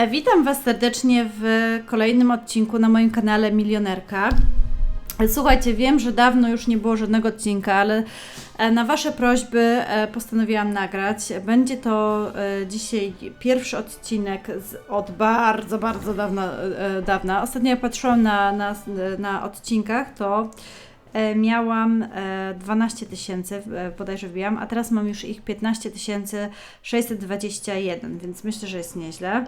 E, Witam Was serdecznie w kolejnym odcinku na moim kanale Milionerka. E, Słuchajcie, wiem, że dawno już nie było żadnego odcinka, ale e, na Wasze prośby postanowiłam nagrać. Będzie to dzisiaj pierwszy odcinek od bardzo, bardzo dawna. dawna. Ostatnio jak patrzyłam na, na, na odcinkach, to miałam e, 12 tysięcy, bodajże wbijam, a teraz mam już ich 15 621, więc myślę, że jest nieźle.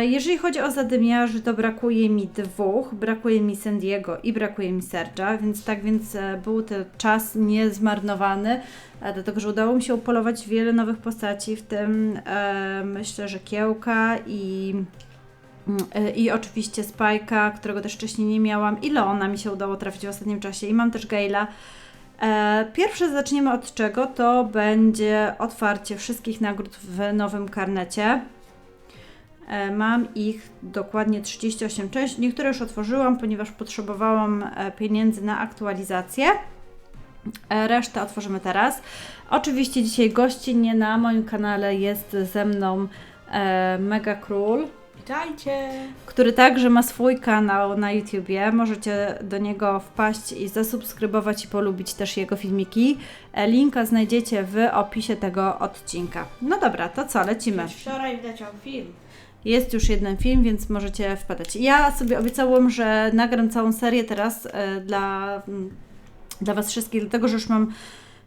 Jeżeli chodzi o zadymiarzy, to brakuje mi dwóch. Brakuje mi Sandiego i brakuje mi Serge'a, więc tak więc e, był ten czas niezmarnowany, e, dlatego że udało mi się upolować wiele nowych postaci, w tym e, myślę, że Kiełka i, mm, e, i oczywiście Spajka, którego też wcześniej nie miałam, i Leona mi się udało trafić w ostatnim czasie, i mam też Gaila. E, Pierwsze zaczniemy od czego? To będzie otwarcie wszystkich nagród w nowym karnecie. E, Mam ich dokładnie 38 części. Niektóre już otworzyłam, ponieważ potrzebowałam e, pieniędzy na aktualizację. E, Resztę otworzymy teraz. Oczywiście dzisiaj gościnnie na moim kanale jest ze mną Mega Król, Witajcie! który także ma swój kanał na YouTubie. Możecie do niego wpaść i zasubskrybować i polubić też jego filmiki. Linka znajdziecie w opisie tego odcinka. No dobra, to co, lecimy. Wczoraj wleciał film. Jest już jeden film, więc możecie wpadać. Ja sobie obiecałam, że nagram całą serię teraz e, dla, mm, dla Was wszystkich, dlatego że już mam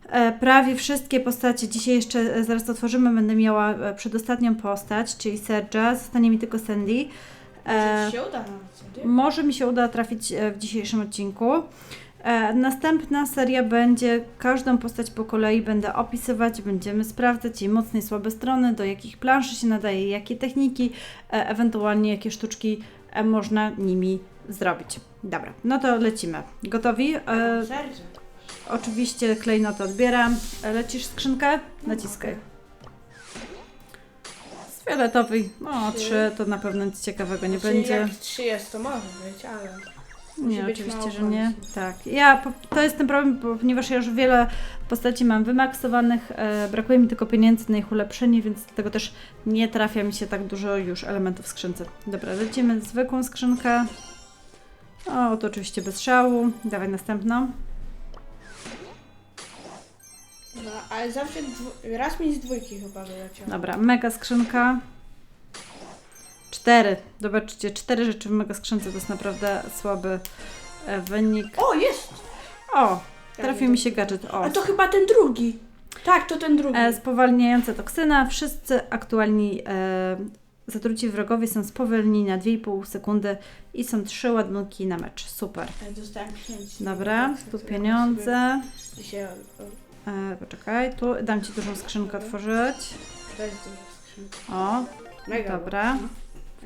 e, prawie wszystkie postacie. Dzisiaj jeszcze, e, zaraz otworzymy, będę miała przedostatnią postać, czyli Serge'a. Zostanie mi tylko Sandy. E, może mi się uda trafić w dzisiejszym odcinku. E, Następna seria będzie, każdą postać po kolei będę opisywać, będziemy sprawdzać jej mocne i słabe strony, do jakich planszy się nadaje, jakie techniki, e, ewentualnie jakie sztuczki e, można nimi zrobić. Dobra, no to lecimy. Gotowi? E. Oczywiście klejnotę odbieram. Lecisz skrzynkę? Naciskaj. Z fioletowej. O, Trzy. to na pewno nic ciekawego nie Znaczy, będzie. Jak trzy jest, to może być, ale... Nie, być oczywiście, mało że nie. Tak. Ja, po- to jest ten problem, bo- ponieważ ja już wiele postaci mam wymaksowanych, e, brakuje mi tylko pieniędzy na ich ulepszenie, więc dlatego też nie trafia mi się tak dużo już elementów w skrzynce. Dobra, lecimy zwykłą skrzynkę. O, to oczywiście bez szału. Dawaj następną. No, ale zawsze dwu... raz mi z dwójki chyba wyleciał. Dobra, mega skrzynka. Cztery. Zobaczcie, cztery rzeczy w mega skrzynce to jest naprawdę słaby e, wynik. O, jest! O, trafił mi się gadżet. O. A to chyba ten drugi. Tak, to ten drugi. E, spowalniająca toksyna. Wszyscy aktualni e, zatruci wrogowie są spowolnieni na 2,5 sekundy i są trzy ładunki na mecz. Super. Ja dostałem pieniądze. Dobra, tu pieniądze. I się... E, poczekaj, tu dam Ci dużą skrzynkę otworzyć. Bez dużo skrzynki. O, Mega. dobra.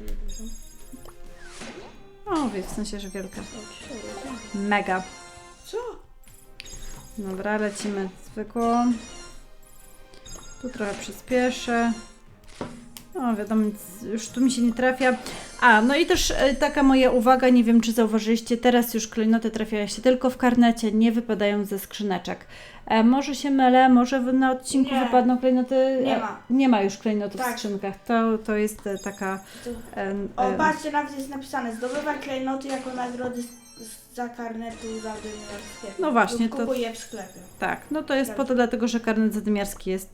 Dużo. O, wie, w sensie, że wielka. Mega. Co? Dobra, lecimy zwykłą. Tu trochę przyspieszę. No wiadomo, już tu mi się nie trafia. A, no i też e, taka moja uwaga, nie wiem czy zauważyliście, teraz już klejnoty trafiają się tylko w karnecie, nie wypadają ze skrzyneczek. E, może się mylę, może w- na odcinku Nie. wypadną klejnoty. Nie e, ma. Nie ma już klejnotów w Tak. skrzynkach. To, to jest e, taka... E, O, patrzcie, nawet jest napisane, zdobywa klejnoty jako nagrody za karnetu za sklepie. No właśnie, to- Kupuję w sklepie. Tak, no to jest Tak. po to dlatego, że karnet zadymiarski jest.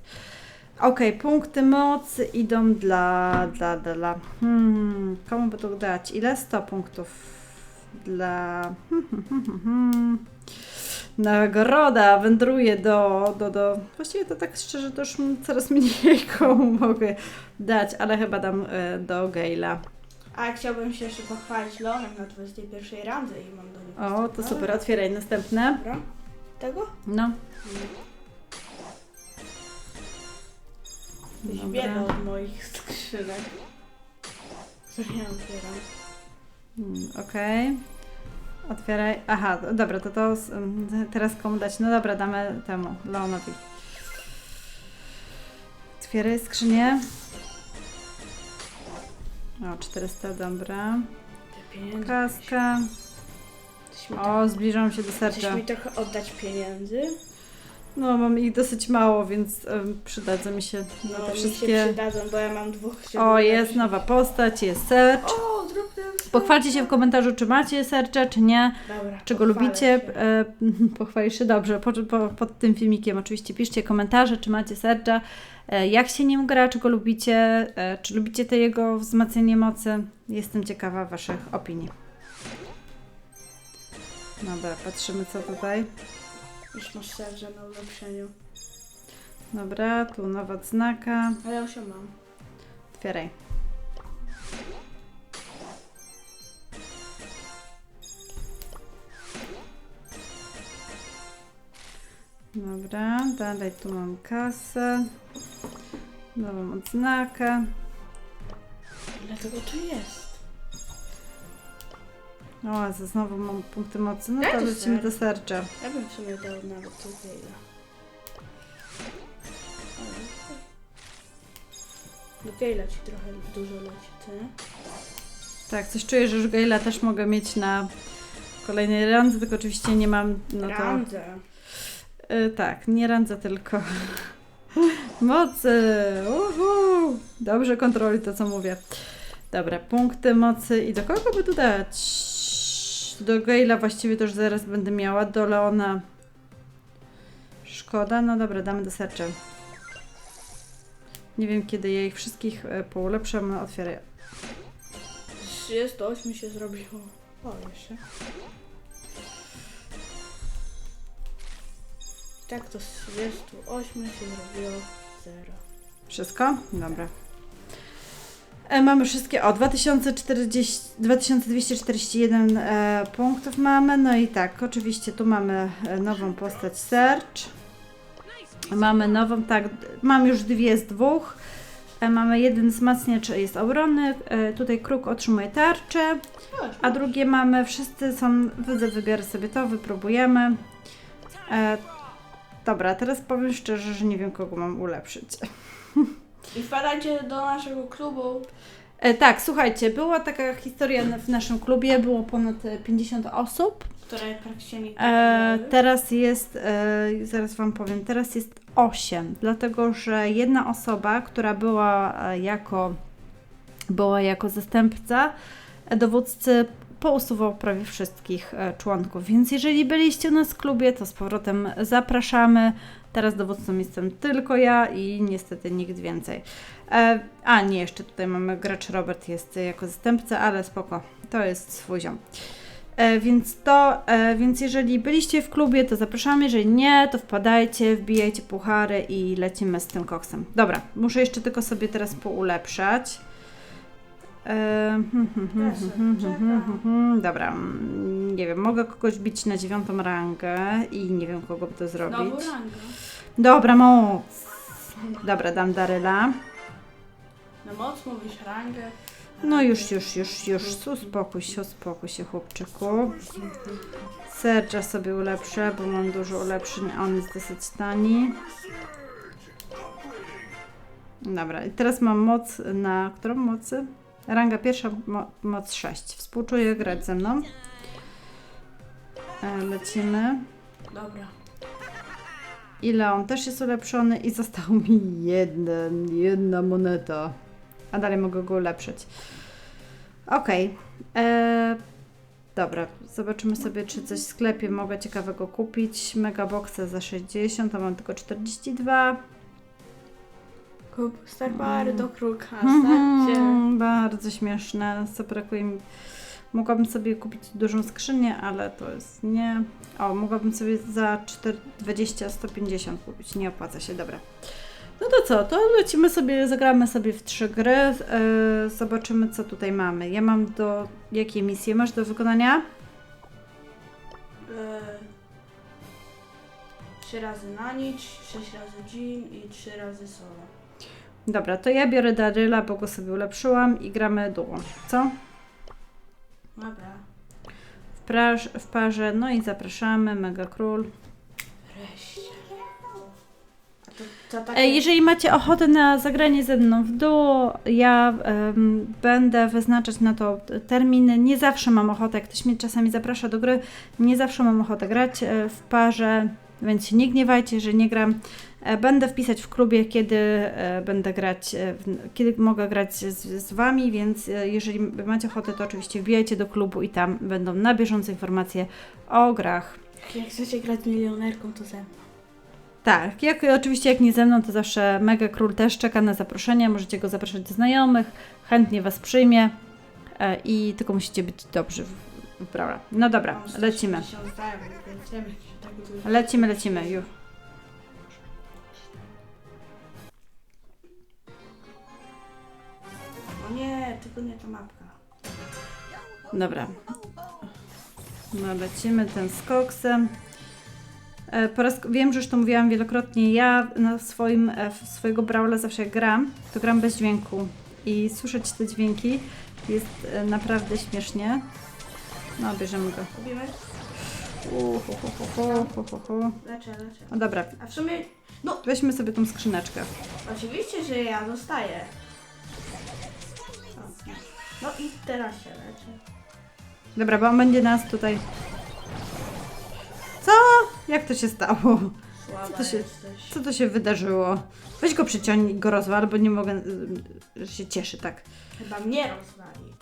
Okej, punkty mocy idą dla, dla, dla, hmm, komu by to dać? Ile? 100 punktów dla, hmm, hmm, hmm, hmm, hmm. nagroda wędruje do, do, do, właściwie to tak szczerze, to już coraz mniej komu mogę dać, ale chyba dam e, do Gaila. A chciałbym się jeszcze pochwalić Leonem na 21 randze i mam do niego O, to super, otwieraj następne. Dobra. Tego? No, Biega od moich skrzynek. Co ja otwieram? Mm, Okej. Otwieraj. Aha, do- dobra, to to s- teraz komu dać? No dobra, damy temu, Leonowi. Otwieraj skrzynię. O, 400, dobra. Te pieniądze. Kaska. Mi, O, zbliżam się do chcesz serca. mi trochę oddać pieniędzy? No, mam ich dosyć mało, więc em, przydadzą mi się na No, te mi wszystkie. się przydadzą, bo ja mam dwóch O, jest nowa postać, jest Serge. O, zrób ten Pochwalcie się w komentarzu, czy macie Serge'a, czy nie. Dobra, Czy go pochwalę lubicie? się. E, pochwalisz się dobrze. Po, po, pod tym filmikiem oczywiście piszcie komentarze, czy macie Serge'a, e, jak się nim gra, czy go lubicie, e, czy lubicie te jego wzmacnianie mocy. Jestem ciekawa Waszych opinii. Dobra, patrzymy co tutaj. Już masz serce na ulepszeniu. Dobra, tu nowa odznaka. Ale ja już ją mam. Otwieraj. Dobra, dalej tu mam kasę. Nową odznakę. Dlatego tu jest. O, za znowu mam punkty mocy. No Daj to to lecimy do serca. Ja bym w sumie dał nawet tu wiele. Do Gejla ci trochę dużo leci, ty? Tak, coś czuję, że już Gale'a też mogę mieć na kolejnej randze, tylko oczywiście nie mam no to... Randze. Y, tak, nie randza tylko. Mocy! Uhu! Dobrze kontroluj to, co mówię. Dobra, punkty mocy. I do kogo by tu dać? Do Gale'a właściwie to już zaraz będę miała. Do Leona. Szkoda. No dobra, damy do serca. Nie wiem, kiedy ja ich wszystkich e, poulepszam. No, otwieraj. Z 38 się zrobiło. O, jeszcze. Tak to z 38 się zrobiło 0. Wszystko? Dobra. E, mamy wszystkie. O, 2040, 2241 e, punktów mamy. No i tak, oczywiście tu mamy e, nową postać Search. Mamy nową, tak, mam już dwie z dwóch. E, mamy jeden wzmacniacz, jest obrony. E, tutaj kruk otrzymuje tarczę. A drugie mamy, wszyscy są, wybiorę sobie to, wypróbujemy. E, dobra, teraz powiem szczerze, że nie wiem kogo mam ulepszyć. I wpadajcie do naszego klubu. E, tak, słuchajcie, była taka historia na- w naszym klubie, było ponad e, 50 osób. które praktycznie nie E, teraz jest, e, zaraz Wam powiem, teraz jest 8, dlatego że jedna osoba, która była e, jako, była jako zastępca e, dowódcy, pousuwał prawie wszystkich e, członków. Więc jeżeli byliście u nas w klubie, to z powrotem zapraszamy. Teraz dowódcą jestem tylko ja i niestety nikt więcej. E, a nie, jeszcze tutaj mamy gracz Robert jest jako zastępca, ale spoko, to jest swój ziom. E, więc to, więc jeżeli byliście w klubie, to zapraszamy, jeżeli nie, to wpadajcie, wbijajcie puchary i lecimy z tym koksem. Dobra, muszę jeszcze tylko sobie teraz poulepszać. Dobra, mm, nie wiem, mogę kogoś bić na dziewiątą rangę i nie wiem, kogo by to zrobić. Dobra, moc. Dobra, dam Daryla. Na moc mówisz rangę. No już, już, już, już. Uspokój się, uspokój się, chłopczyku. Sercza sobie ulepszę, bo mam dużo ulepszeń, a on jest dosyć tani. Dobra, i teraz mam moc na... którą mocy? Ranga pierwsza, mo moc 6. Współczuję grać ze mną. E, lecimy. Dobra. I Leon też jest ulepszony i został mi jeden, jedna moneta. A dalej mogę go ulepszyć. Okej. E, Dobra, zobaczymy sobie, czy coś w sklepie mogę ciekawego kupić. Megaboxa za 60, a mam tylko 42. Kup Star do kruka. Starcie. Bardzo śmieszne. Co brakuje mi. Mogłabym sobie kupić dużą skrzynię, ale to jest nie. O, mogłabym sobie za 4, 20, 150 kupić. Nie opłaca się, dobra. No to co? To lecimy sobie, zagramy sobie w trzy gry. Yy, zobaczymy, co tutaj mamy. Ja mam do. Jakie misje masz do wykonania? E, Trzy razy na nic, sześć razy Jean i trzy razy solo. Dobra, to ja biorę Daryla, bo go sobie ulepszyłam i gramy duo. Co? Dobra. W, praż, w parze, no i zapraszamy, Mega Król. Wreszcie. To, to takie... E, Jeżeli macie ochotę na zagranie ze mną w duo, ja em, będę wyznaczać na to terminy. Nie zawsze mam ochotę, jak ktoś mnie czasami zaprasza do gry, nie zawsze mam ochotę grać e, w parze. Więc się nie gniewajcie, że nie gram. E, Będę wpisać w klubie, kiedy e, będę grać, e, kiedy mogę grać z, z Wami, więc jeżeli macie ochotę, to oczywiście wbijajcie do klubu i tam będą na bieżąco informacje o grach. Jak chcecie grać z milionerką, to ze mną. Tak, jak oczywiście jak nie ze mną, to zawsze Mega Król też czeka na zaproszenie. Możecie go zapraszać do znajomych, chętnie Was przyjmie i tylko musicie być dobrzy w Brawla. No dobra, lecimy. 160 zdań, więc nie wiem, czy tak. Lecimy, lecimy, już. Tylko nie ta mapka. Dobra. No lecimy ten z koksem. E, Po raz, wiem, że już to mówiłam wielokrotnie, ja na swoim, e, swojego Brawla zawsze jak gram, to gram bez dźwięku i słyszeć te dźwięki jest e, naprawdę śmiesznie. No, bierzemy go. Robimy? Leczę, leczę. No dobra, A w sumie, no, weźmy sobie tą skrzyneczkę. oczywiście, że ja dostaję. No i teraz się leczę. Dobra, bo on będzie nas tutaj... Co? Jak to się stało? Słaba to się- jesteś. Co to się wydarzyło? Weź go przyciągnij, go rozwal, bo nie mogę, y, że się cieszy tak. Chyba mnie rozwali.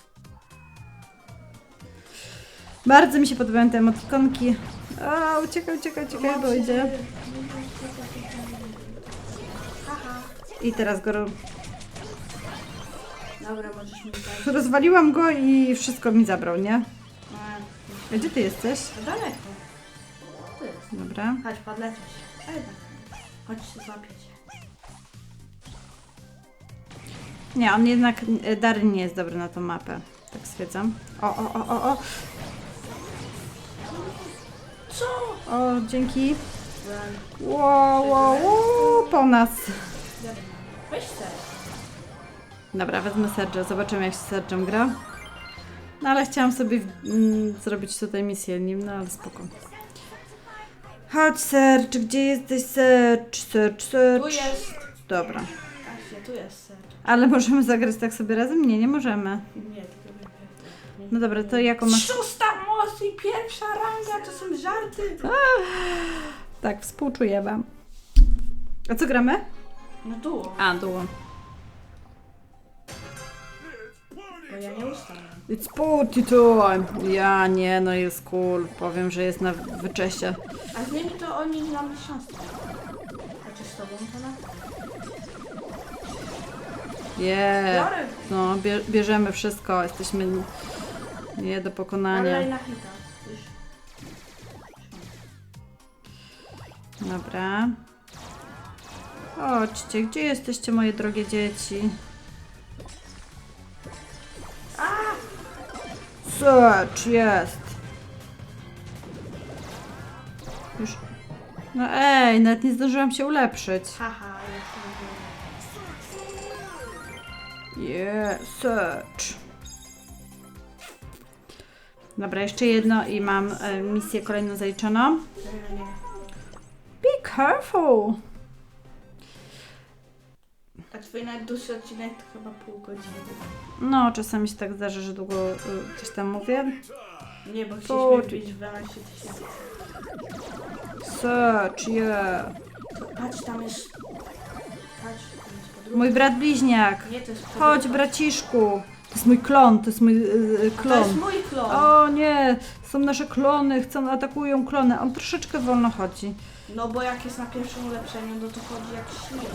Bardzo mi się podobają te emotikonki. A, uciekaj, uciekaj, uciekaj, bo idzie. Haha. I teraz go... ro- Dobra, możesz mi dać. Rozwaliłam go i wszystko mi zabrał, nie? A, A Gdzie ty jesteś? to daleko. Jest. Dobra. Chodź, jednak. Chodź się złapiecie. Nie, on jednak, y, Darren nie jest dobry na tą mapę. Tak stwierdzam. O, o, o, o, o. Co? O, dzięki. Wow, wow, wow, po nas. Weź. Dobra, wezmę Sergio, zobaczymy jak się Sergio gra. No ale chciałam sobie mm, zrobić tutaj misję nim, no ale spoko. Chodź Serge, gdzie jesteś Serge? Serge, Tu Serge. jest. Dobra. Właśnie, tu jest ser. Ale możemy zagrać tak sobie razem? Nie, nie możemy. Nie, tylko nie. No dobra, to jaką masz... Szósta moc i pierwsza ranga, to są żarty. Tak, współczuję wam. A co gramy? No tu, A, duo. Bo ja nie ustanę. It's party time! Ja nie, no jest cool. Powiem, że jest na wyczesie. A z nimi to oni nie mamy szans. Znaczy z tobą to na... Yeah. Biorę. No, bie bierzemy wszystko, jesteśmy nie do pokonania. Olej na hita. Już. Dobra. Chodźcie, gdzie jesteście moje drogie dzieci? Search, jest. Już. No ej, nawet nie zdążyłam się ulepszyć. Haha, Yeah, search. Dobra, jeszcze jedno i mam e, misję kolejną zaliczoną. nie. Be careful! A twój najdłuższy odcinek to chyba pół godziny. No, czasami się tak zdarza, że długo y, coś tam mówię. Nie, bo To- chcieliśmy wbić 12 tysięcy. Search, yeah. Patrz, tam jest... Patrz, tam jest. Mój brat bliźniak. Nie, to jest. Chodź, braciszku. To jest mój klon, to jest mój y, To klon. jest mój klon. O nie, są nasze klony, chcą, atakują klony. On troszeczkę wolno chodzi. No bo jak jest na pierwszym ulepszeniu, no to chodzi jak śnieg.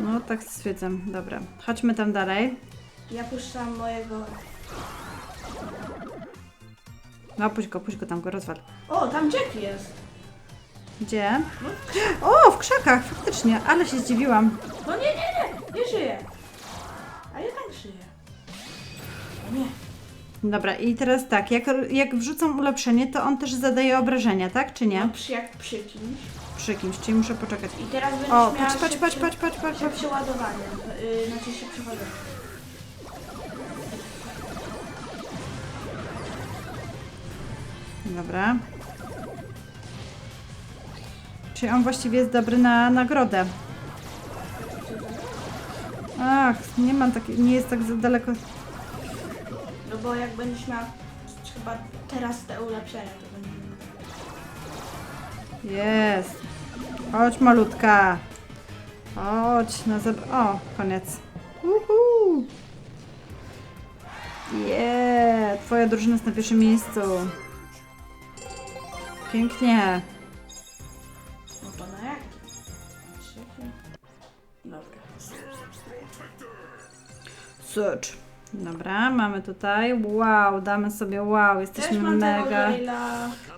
No, tak stwierdzam. Dobra, chodźmy tam dalej. Ja puszczam mojego... No, puść go, puść go tam, go rozwal. O, tam Jack jest. Gdzie? O, w krzakach, faktycznie, ale się zdziwiłam. No nie, nie, nie, nie żyje. A jednak żyje. O nie. Dobra, i teraz tak, jak, jak wrzucam ulepszenie, to on też zadaje obrażenia, tak? Czy No nie? przy, jak przy kimś. Przy kimś, czyli muszę poczekać. I teraz będziesz O, miała patrz, patrz, patrz, patrz, patrz, patrz, patrz. Szybsze ładowanie. Yy, znaczy się. Dobra. Czyli on właściwie jest dobry na nagrodę. Ach, nie mam takiej, nie jest tak za daleko. No bo jak będziesz miała chyba teraz te ulepszenia, to będzie... Jest. Chodź malutka. Chodź na zeb... O, koniec. Uhu. Je, twoja drużyna jest na pierwszym miejscu. Pięknie. No to na jakie? Trzecie? Dobra. Search. Dobra, mamy tutaj. Wow, damy sobie wow, jesteśmy mam mega.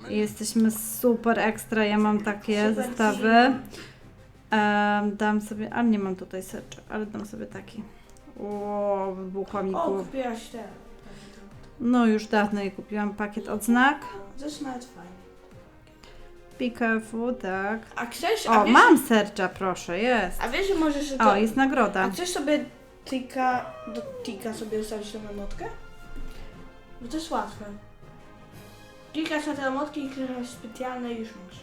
Jesteśmy super ekstra. Ja mam takie Super zestawy. Em, dam sobie, ale nie mam tutaj search, ale dam sobie taki. O, wybuchła mi O, głowa. kupiłaś te. No już dawno je kupiłam pakiet odznak. Zresztą nawet fajnie. Be careful, tak. A chcesz, a O, wiesz, mam sercza, proszę, jest. A wiesz, że możesz to... O, jest nagroda. A chcesz sobie tika, do tika sobie ustawić tą emotkę? Bo to jest łatwe. Klikasz na te emotki i klikasz specjalne i już masz.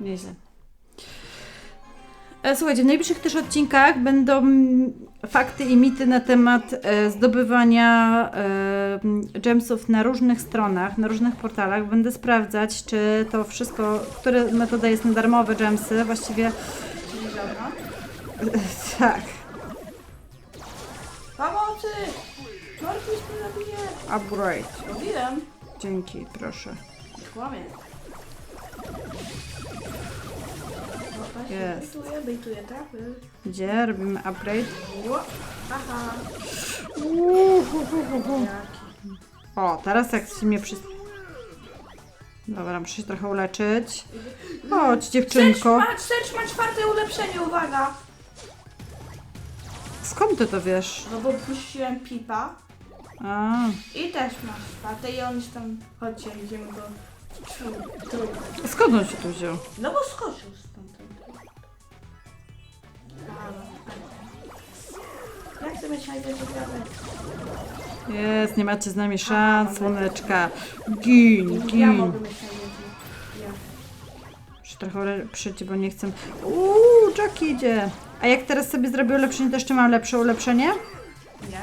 Nieźle. E, Słuchajcie, w najbliższych też odcinkach będą fakty i mity na temat e, zdobywania e, gemsów na różnych stronach, na różnych portalach. Będę sprawdzać, czy to wszystko, która metoda jest na darmowe gemsy, właściwie. tak, Pomocy! Norwis mnie zabije! upgrade. Mówiłem. Dzięki, proszę. Kłamie. Jest. się bejtuje, bejtuje trapy. Gdzie robimy upgrade? Ło. Haha. Jaki. O, teraz jak się mnie przy... Dobra, muszę się trochę uleczyć. Chodź, dziewczynko. ma, sercz ma czwarte ulepszenie, uwaga! Skąd ty to wiesz? No bo puściłem pipa A, i też ma czwarte i on jest tam, chodźcie, idziemy go trójkę. skąd on się tu wziął? No bo skoczył stamtąd. Halo. Jak najwięcej krawek? Jest, nie macie z nami szans, słoneczka. Gin, Ja gin. mogę mieć. Ja. Muszę trochę ulepszyć, bo nie chcę... Uuu, Jack idzie. A jak teraz sobie zrobię ulepszenie, to jeszcze mam lepsze ulepszenie? Nie?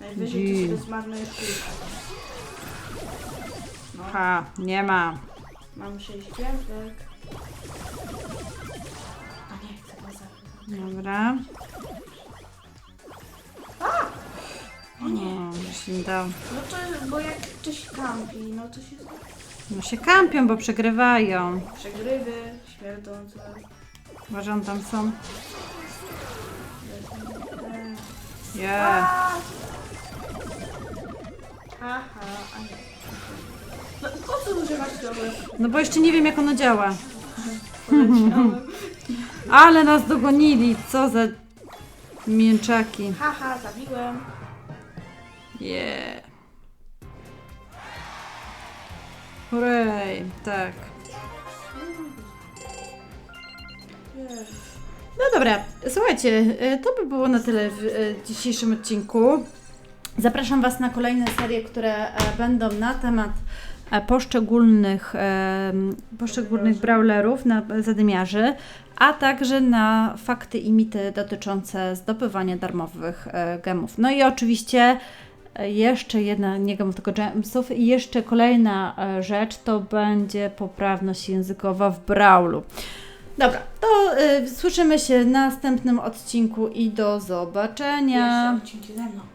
Najwyżej to Gin. sobie zmarnujesz kilka. No, Ha, nie ma. mam sześć gwiazdek. A nie, chcę zabić. Dobra. O nie, już im dał. No to, bo jak ktoś kampi, no to się No się kampią, bo przegrywają. przegrywy, śmierdzące. Uważam, tam są. A! Aha, a nie. No po co używać tego? No bo jeszcze nie wiem, jak ono działa. Poleciałem. Ale nas dogonili, co za mięczaki. Haha, zabiłem. Yeah. Hurray, tak. No dobra, słuchajcie, e, to by było na tyle w e, dzisiejszym odcinku. Zapraszam Was na kolejne serie, które e, będą na temat e, poszczególnych, e, poszczególnych brawlerów, na zadymiarzy, a także na fakty i mity dotyczące zdobywania darmowych gemów. No i oczywiście jeszcze jedna, nie gemów, tylko gemsów i jeszcze kolejna rzecz to będzie poprawność językowa w Brawlu. Dobra, to y, słyszymy się w następnym odcinku i do zobaczenia. Jeszcze odcinki ze mną.